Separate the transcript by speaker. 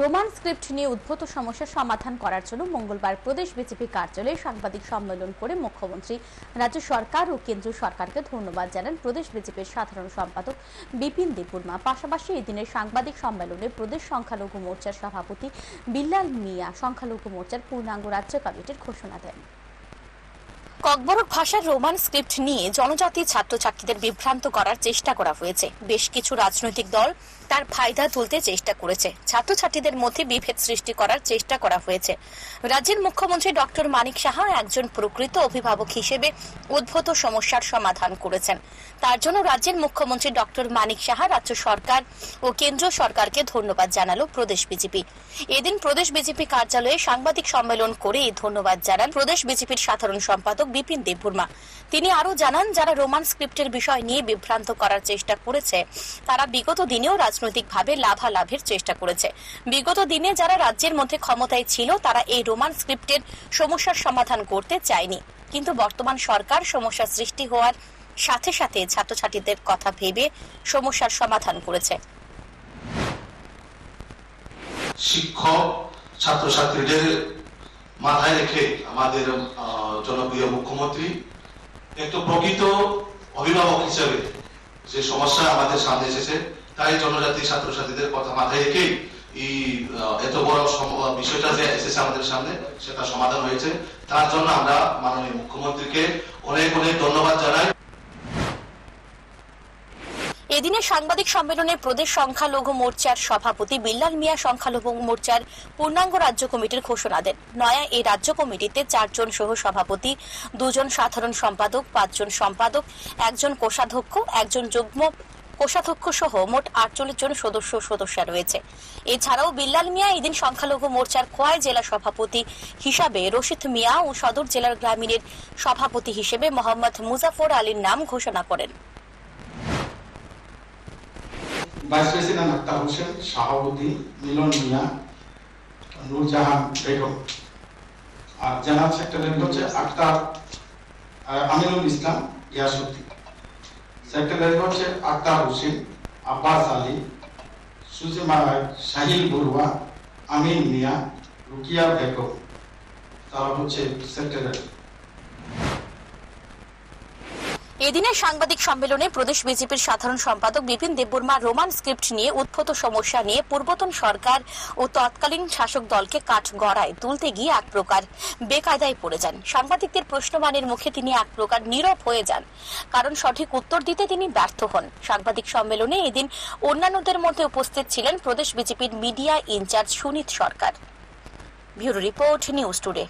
Speaker 1: Roman script নিয়ে উদ্ভূত সমস্যার সমাধান করার জন্য মঙ্গলবার প্রদেশ বিজেপি কার্যালয়ে সাংবাদিক সম্মেলন করে মুখ্যমন্ত্রী, রাজ্য সরকার ও কেন্দ্রীয় সরকারকে ধন্যবাদ জানান প্রদেশ বিজেপির সাধারণ সম্পাদক বিপিন দেববর্মা। পাশাপাশি এদিনের সাংবাদিক সম্মেলনে প্রদেশ সংখ্যালঘু মোর্চার সভাপতি বিল্লাল মিয়া সংখ্যালঘু মোর্চার পূর্ণাঙ্গ রাজ্য কমিটির ঘোষণা দেন। ককবরক ভাষার রোমান স্ক্রিপ্ট নিয়ে জনজাতি ছাত্রছাত্রীদের বিভ্রান্ত করার চেষ্টা করা হয়েছে। বেশ কিছু রাজনৈতিক দল তার ফায়দা তুলতে চেষ্টা করেছে। ছাত্রছাত্রীদের মধ্যে বিভেদ সৃষ্টি করার চেষ্টা করা হয়েছে। রাজ্যের মুখ্যমন্ত্রী ডক্টর মানিক সাহা একজন প্রকৃত অভিভাবক হিসেবে উদ্ভূত সমস্যার সমাধান করেছেন। তার জন্য রাজ্যের মুখ্যমন্ত্রী ডক্টর মানিক সাহা, রাজ্য সরকার ও কেন্দ্র সরকারকে ধন্যবাদ জানালো প্রদেশ বিজেপি। এদিন প্রদেশ বিজেপি কার্যালয়ে সাংবাদিক সম্মেলন করে ধন্যবাদ জানান প্রদেশ বিজেপির সাধারণ সম্পাদক বিপিন দেববর্মা। তিনি আরও জানান, যারা রোমান স্ক্রিপ্টের বিষয় নিয়ে বিভ্রান্ত করার চেষ্টা করেছে, তারা বিগত দিনেও রাজনৈতিকভাবে লাভালাভের চেষ্টা করেছে। বিগত দিনে যারা রাজ্যের মধ্যে ক্ষমতায় ছিল, তারা এই রোমান স্ক্রিপ্টের সমস্যার সমাধান করতে চায়নি। কিন্তু বর্তমান সরকার সমস্যা সৃষ্টি হওয়ার সাথে সাথে ছাত্রছাত্রীদের কথা ভেবে সমস্যার সমাধান করেছে।
Speaker 2: শিক্ষক, ছাত্রছাত্রীদের মাথায় রেখে আমাদের জনপ্রিয় মুখ্যমন্ত্রী, একটু প্রকৃত অভিভাবক হিসেবে যে সমস্যা আমাদের সামনে এসেছে, তাই জনজাতি ছাত্রছাত্রীদের কথা মাথায় রেখেই এই এত বড় বিষয়টা যে এসেছে আমাদের সামনে, সেটা সমাধান হয়েছে। তার জন্য আমরা মাননীয় মুখ্যমন্ত্রীকে অনেক অনেক ধন্যবাদ জানাই।
Speaker 1: এদিনে সাংবাদিক সম্মেলনে প্রদেশ সংখ্যালঘু মোর্চার সভাপতি বিল্লাল মিয়া সংখ্যালঘু মোর্চার পূর্ণাঙ্গ রাজ্য কমিটির ঘোষণা দেন। নয়া এই রাজ্য কমিটিতে চারজন সহ সভাপতি, দুজন সাধারণ সম্পাদক, পাঁচজন সম্পাদক, একজন কোষাধ্যক্ষ, একজন যুগ্ম কোষাধ্যক্ষ সহ মোট আটচল্লিশ জন সদস্য সদস্যা রয়েছে। এছাড়াও বিল্লাল মিয়া এদিন সংখ্যালঘু মোর্চার খোয়াই জেলা সভাপতি হিসাবে রশিদ মিয়া ও সদর জেলার গ্রামীণের সভাপতি হিসেবে মোহাম্মদ মুজাফর আলীর নাম ঘোষণা করেন।
Speaker 3: ভাইস প্রেসিডেন্ট আক্তার হোসেন সভাপতি মিলন মিয়া নূরজাহান বেগম আর জেনারেল সেক্রেটারি হচ্ছে আক্তার আমিনুল ইসলাম ইয়াসুদ্দিন সেক্রেটারি হচ্ছে আক্তার হোসেন আব্বাস আলী সুজিমা শাহিল বড়ুয়া আমিন মিয়া রুকিয়া বেগম তারা হচ্ছে সেক্রেটারি
Speaker 1: এদিনের সাংবাদিক সম্মেলনে প্রদেশ বিজেপির সাধারণ সম্পাদক বিপিন দেববর্মা রোমান স্ক্রিপ্ট নিয়ে উদ্ভূত সমস্যা নিয়ে পূর্বতন সরকার ও তৎকালীন শাসক দলকে কাঠ গড়ায় তুলতে গিয়ে এক প্রকার বেকায়দায় পড়ে যান। সাংবাদিকদের প্রশ্নমানের মুখে তিনি এক প্রকার নীরব হয়ে যান। কারণ সঠিক উত্তর দিতে তিনি ব্যর্থ হন। সাংবাদিক সম্মেলনে এদিন অন্যান্যদের মধ্যে উপস্থিত ছিলেন প্রদেশ বিজেপির media incharge Sunit Sarkar. Bureau report news today.